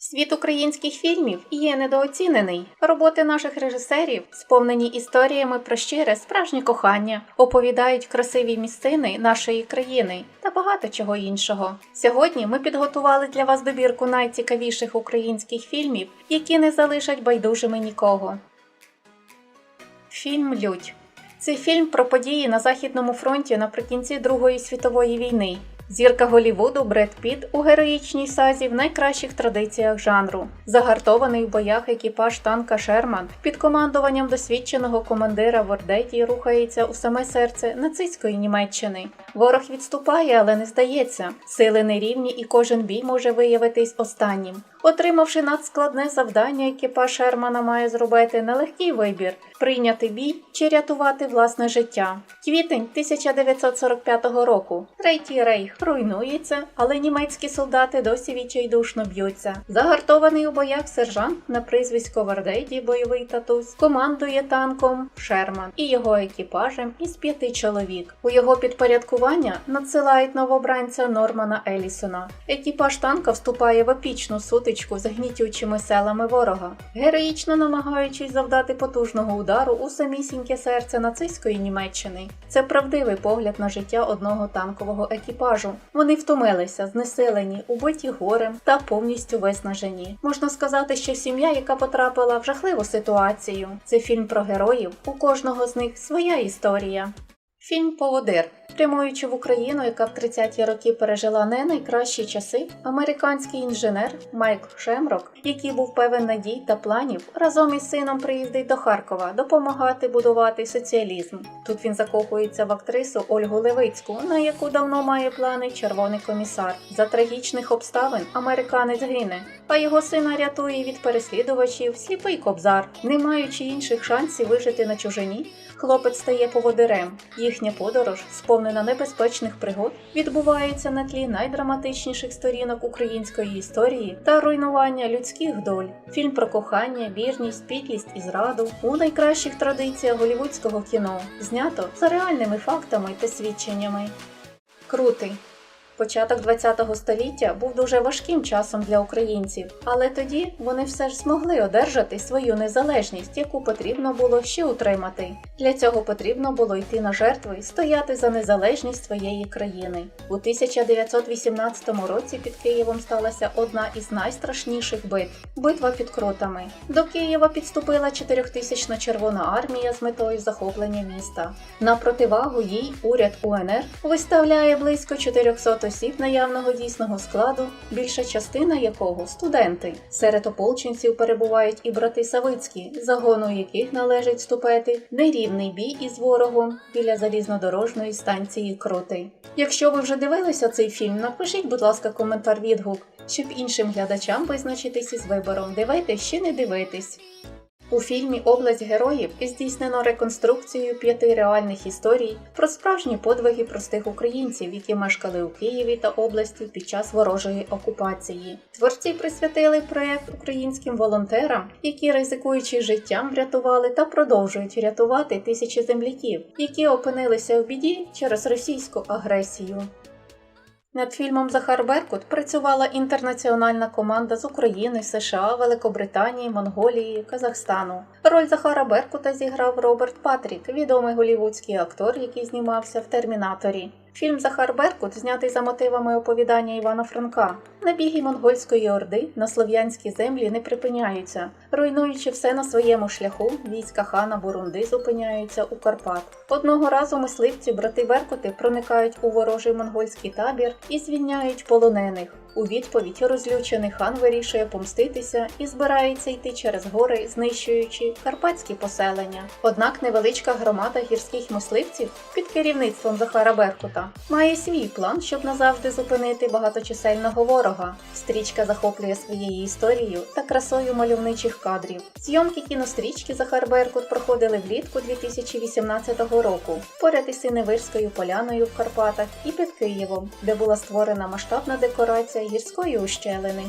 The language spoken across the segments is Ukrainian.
Світ українських фільмів є недооцінений. Роботи наших режисерів сповнені історіями про щире справжнє кохання, оповідають красиві місцини нашої країни та багато чого іншого. Сьогодні ми підготували для вас добірку найцікавіших українських фільмів, які не залишать байдужими нікого. Фільм Людь це фільм про події на Західному фронті наприкінці Другої світової війни. Зірка Голівуду Бред Піт у героїчній сазі в найкращих традиціях жанру. Загартований в боях екіпаж танка Шерман під командуванням досвідченого командира Вордеті рухається у саме серце нацистської Німеччини. Ворог відступає, але не здається. Сили нерівні і кожен бій може виявитись останнім. Отримавши надскладне завдання, екіпаж Шермана має зробити нелегкий вибір прийняти бій чи рятувати власне життя. Квітень 1945 року. Третій рейх руйнується, але німецькі солдати досі відчайдушно б'ються. Загартований у боях сержант на прізвисько Вардейді, бойовий татусь, командує танком Шерман і його екіпажем із п'яти чоловік. У його підпорядкування надсилають новобранця Нормана Елісона. Екіпаж танка вступає в епічну сутичку з гнітючими селами ворога, героїчно намагаючись завдати потужного удару у самісіньке серце нацистської Німеччини. Це правдивий погляд на життя одного танкового екіпажу. Вони втомилися, знесилені, убиті горем та повністю виснажені. Можна сказати, що сім'я, яка потрапила в жахливу ситуацію. Це фільм про героїв. У кожного з них своя історія. Фільм Поводир. Прямуючи в Україну, яка в 30-ті роки пережила не найкращі часи, американський інженер Майкл Шемрок, який був певен надій та планів, разом із сином приїздить до Харкова допомагати будувати соціалізм. Тут він закохується в актрису Ольгу Левицьку, на яку давно має плани червоний комісар. За трагічних обставин американець гине, а його сина рятує від переслідувачів сліпий кобзар, не маючи інших шансів вижити на чужині. Хлопець стає поводирем. Їхня подорож, сповнена небезпечних пригод, відбувається на тлі найдраматичніших сторінок української історії та руйнування людських доль. Фільм про кохання, вірність, підлість і зраду у найкращих традиціях голівудського кіно, знято за реальними фактами та свідченнями. Крутий. Початок ХХ століття був дуже важким часом для українців, але тоді вони все ж змогли одержати свою незалежність, яку потрібно було ще утримати. Для цього потрібно було йти на жертви і стояти за незалежність своєї країни. У 1918 році під Києвом сталася одна із найстрашніших битв битва під кротами. До Києва підступила 4000 Червона армія з метою захоплення міста. На противагу їй уряд УНР виставляє близько 400 осіб наявного дійсного складу, більша частина якого студенти. Серед ополченців перебувають і брати Савицькі, загону яких належить вступити нерівний бій із ворогом біля залізнодорожної станції Крутий. Якщо ви вже дивилися цей фільм, напишіть, будь ласка, коментар відгук, щоб іншим глядачам визначитись із вибором. Дивитесь чи не дивитесь. У фільмі Область героїв здійснено реконструкцію п'яти реальних історій про справжні подвиги простих українців, які мешкали у Києві та області під час ворожої окупації. Творці присвятили проект українським волонтерам, які, ризикуючи життям, врятували та продовжують рятувати тисячі земляків, які опинилися в біді через російську агресію. Над фільмом Захар Беркут працювала інтернаціональна команда з України, США, Великобританії, Монголії, Казахстану. Роль Захара Беркута зіграв Роберт Патрік, відомий голівудський актор, який знімався в Термінаторі. Фільм Захар Беркут знятий за мотивами оповідання Івана Франка. Набіги монгольської орди на слов'янські землі не припиняються. Руйнуючи все на своєму шляху, війська хана Бурунди зупиняються у Карпат. Одного разу мисливці брати Беркути проникають у ворожий монгольський табір і звільняють полонених. У відповідь розлючений хан вирішує помститися і збирається йти через гори, знищуючи карпатські поселення. Однак невеличка громада гірських мисливців під керівництвом Захара Беркута має свій план, щоб назавжди зупинити багаточисельного ворога. Стрічка захоплює своєю історією та красою мальовничих кадрів. Зйомки кінострічки Захар Беркут проходили влітку 2018 року поряд із Синевирською поляною в Карпатах і під Києвом, де була створена масштабна декорація гірської ущелини.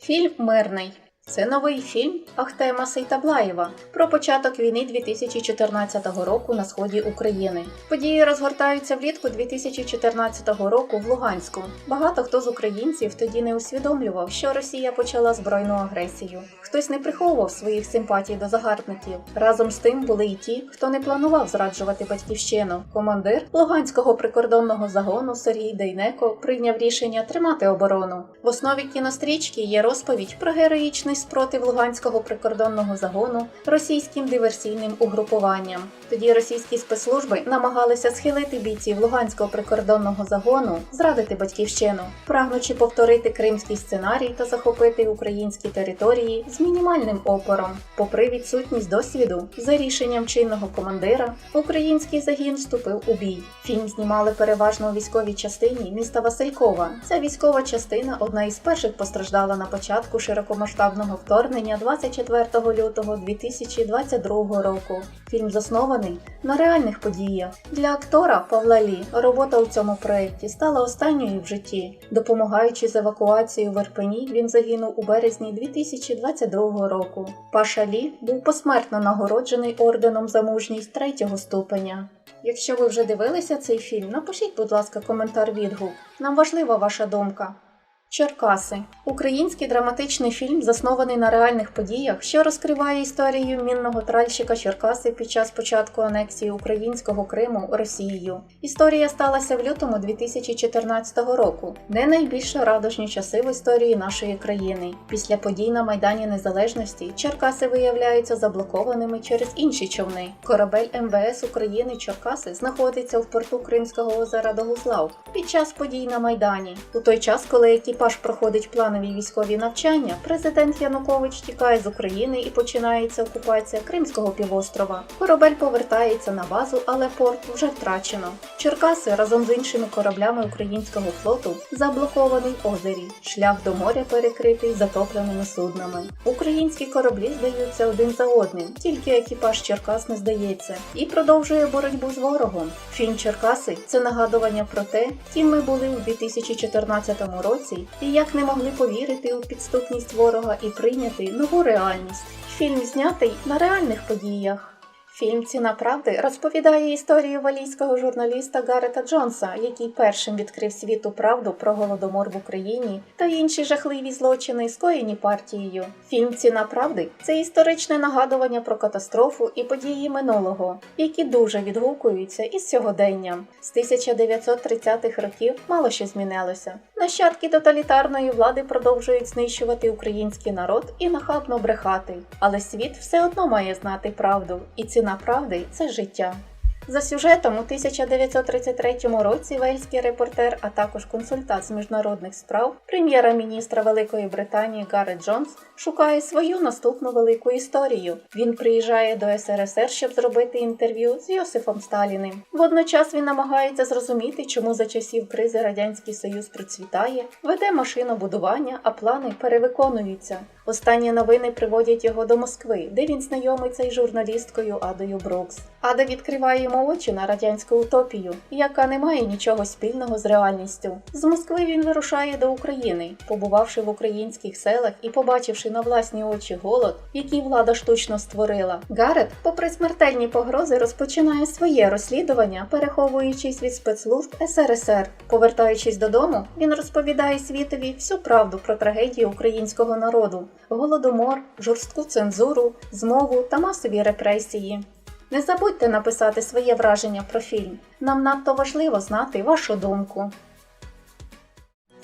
Фільм Мирний. Це новий фільм Ахтема Сейтаблаєва про початок війни 2014 року на сході України. Події розгортаються влітку 2014 року в Луганську. Багато хто з українців тоді не усвідомлював, що Росія почала збройну агресію. Хтось не приховував своїх симпатій до загарбників. Разом з тим були й ті, хто не планував зраджувати батьківщину. Командир Луганського прикордонного загону Сергій Дейнеко прийняв рішення тримати оборону. В основі кінострічки є розповідь про героїчний спротив Луганського прикордонного загону російським диверсійним угрупуванням. Тоді російські спецслужби намагалися схилити бійців Луганського прикордонного загону, зрадити батьківщину, прагнучи повторити кримський сценарій та захопити українські території з мінімальним опором. Попри відсутність досвіду, за рішенням чинного командира, український загін вступив у бій. Фільм знімали переважно у військовій частині міста Василькова. Ця військова частина одна із перших постраждала на початку широкомасштабного вторгнення 24 лютого 2022 року. Фільм заснований на реальних подіях. Для актора Павла Лі робота у цьому проєкті стала останньою в житті. Допомагаючи з евакуацією в Ірпені, він загинув у березні 2022 року. Паша Лі був посмертно нагороджений орденом за мужність третього ступеня. Якщо ви вже дивилися цей фільм, напишіть, будь ласка, коментар відгук. Нам важлива ваша думка. Черкаси український драматичний фільм, заснований на реальних подіях, що розкриває історію мінного тральщика Черкаси під час початку анексії українського Криму Росією. Історія сталася в лютому 2014 року, не найбільш радужні часи в історії нашої країни. Після подій на Майдані Незалежності Черкаси виявляються заблокованими через інші човни. Корабель МВС України Черкаси знаходиться в порту Кримського озера Догуслав під час подій на Майдані. У той час, коли екіпаж проходить планові військові навчання, президент Янукович тікає з України і починається окупація Кримського півострова. Корабель повертається на базу, але порт вже втрачено. Черкаси разом з іншими кораблями українського флоту заблокований в озері. Шлях до моря перекритий затопленими суднами. Українські кораблі здаються один за одним, тільки екіпаж Черкас не здається і продовжує боротьбу з ворогом. Фільм Черкаси це нагадування про те, ким ми були у 2014 році і як не могли повірити у підступність ворога і прийняти нову реальність. Фільм знятий на реальних подіях. Фільм Ціна правди розповідає історію валійського журналіста Гарета Джонса, який першим відкрив світу правду про голодомор в Україні та інші жахливі злочини, скоєні партією. Фільм Ціна правди це історичне нагадування про катастрофу і події минулого, які дуже відгукуються із сьогоденням. З 1930-х років мало що змінилося. Нащадки тоталітарної влади продовжують знищувати український народ і нахабно брехати, але світ все одно має знати правду, і ціна правди це життя. За сюжетом у 1933 році вельський репортер, а також консультант з міжнародних справ, прем'єра-міністра Великої Британії Гаррет Джонс шукає свою наступну велику історію. Він приїжджає до СРСР, щоб зробити інтерв'ю з Йосифом Сталіним. Водночас він намагається зрозуміти, чому за часів кризи Радянський Союз процвітає, веде машинобудування, а плани перевиконуються. Останні новини приводять його до Москви, де він знайомиться із журналісткою Адою Брукс. Ада відкриває йому очі на радянську утопію, яка не має нічого спільного з реальністю. З Москви він вирушає до України, побувавши в українських селах і побачивши на власні очі голод, який влада штучно створила. Гарет, попри смертельні погрози, розпочинає своє розслідування, переховуючись від спецслужб СРСР. Повертаючись додому, він розповідає світові всю правду про трагедію українського народу голодомор, жорстку цензуру, змову та масові репресії. Не забудьте написати своє враження про фільм. Нам надто важливо знати вашу думку.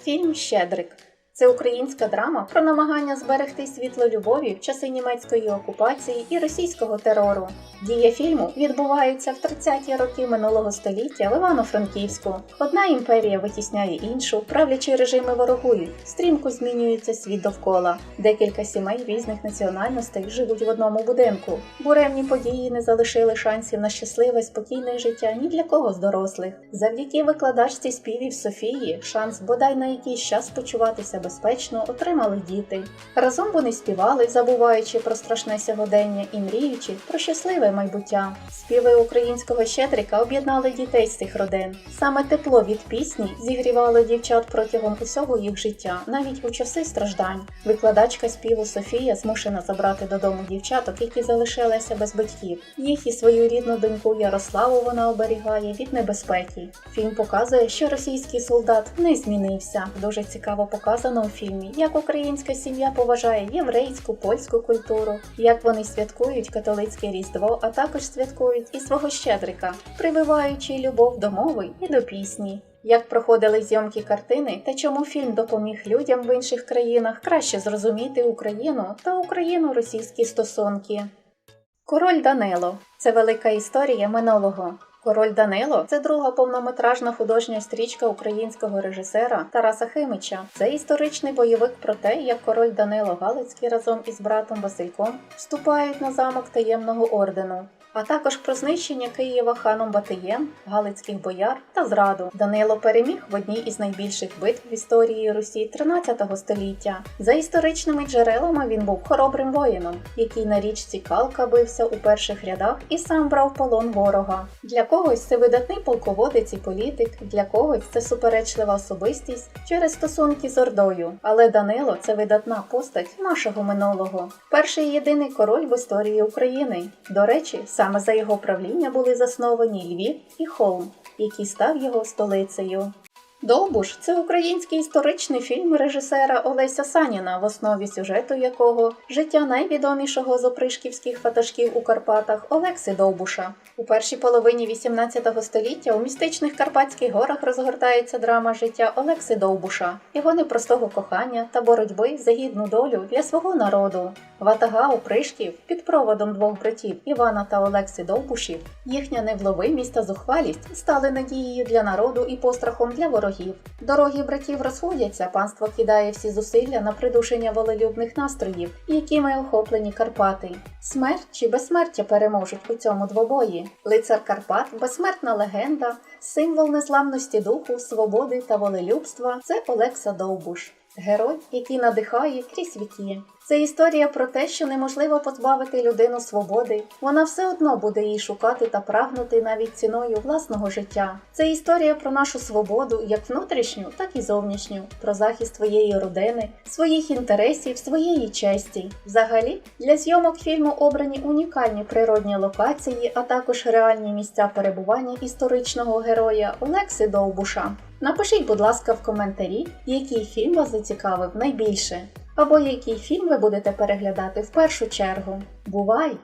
Фільм Щедрик це українська драма про намагання зберегти світло любові в часи німецької окупації і російського терору. Дія фільму відбувається в 30-ті роки минулого століття в Івано-Франківську. Одна імперія витісняє іншу, правлячі режими ворогують, стрімко змінюється світ довкола. Декілька сімей різних національностей живуть в одному будинку. Буремні події не залишили шансів на щасливе, спокійне життя ні для кого з дорослих. Завдяки викладачці співів Софії шанс бодай на якийсь час почувати себе безпечно отримали діти. Разом вони співали, забуваючи про страшне сьогодення і мріючи про щасливе майбуття. Співи українського щедрика об'єднали дітей з цих родин. Саме тепло від пісні зігрівало дівчат протягом усього їх життя, навіть у часи страждань. Викладачка співу Софія змушена забрати додому дівчаток, які залишилися без батьків. Їх і свою рідну доньку Ярославу вона оберігає від небезпеки. Фільм показує, що російський солдат не змінився. Дуже цікаво показано у фільмі, як українська сім'я поважає єврейську, польську культуру, як вони святкують католицьке різдво, а також святкують і свого щедрика, прививаючи любов до мови і до пісні. Як проходили зйомки картини та чому фільм допоміг людям в інших країнах краще зрозуміти Україну та Україно-російські стосунки. Король Данило це велика історія минулого. Король Данило це друга повнометражна художня стрічка українського режисера Тараса Химича. Це історичний бойовик про те, як король Данило Галицький разом із братом Васильком вступають на замок таємного ордену. А також про знищення Києва ханом Батиєм, Галицьких бояр та зраду. Данило переміг в одній із найбільших битв в історії Русі 13 століття. За історичними джерелами він був хоробрим воїном, який на річці Калка бився у перших рядах і сам брав полон ворога. Для когось це видатний полководець і політик, для когось це суперечлива особистість через стосунки з Ордою. Але Данило це видатна постать нашого минулого. Перший єдиний король в історії України. До речі, саме за його правління були засновані Львів і Холм, який став його столицею. Довбуш це український історичний фільм режисера Олеся Саніна, в основі сюжету якого життя найвідомішого з опришківських фатажків у Карпатах Олекси Довбуша. У першій половині XVIII століття у містичних Карпатських горах розгортається драма життя Олекси Довбуша, його непростого кохання та боротьби за гідну долю для свого народу. Ватага опришків під проводом двох братів Івана та Олекси Довбушів, їхня невловимість та зухвалість стали надією для народу і пострахом для ворогів. Дороги братів розходяться, панство кидає всі зусилля на придушення волелюбних настроїв, якими охоплені Карпати. Смерть чи безсмертя переможуть у цьому двобої. Лицар Карпат, безсмертна легенда, символ незламності духу, свободи та волелюбства це Олекса Довбуш. Герой, який надихає крізь віки. Це історія про те, що неможливо позбавити людину свободи. Вона все одно буде її шукати та прагнути навіть ціною власного життя. Це історія про нашу свободу, як внутрішню, так і зовнішню, про захист твоєї родини, своїх інтересів, своєї честі. Взагалі, для зйомок фільму обрані унікальні природні локації, а також реальні місця перебування історичного героя Олекси Довбуша. Напишіть, будь ласка, в коментарі, який фільм вас зацікавив найбільше, або який фільм ви будете переглядати в першу чергу. Бувай!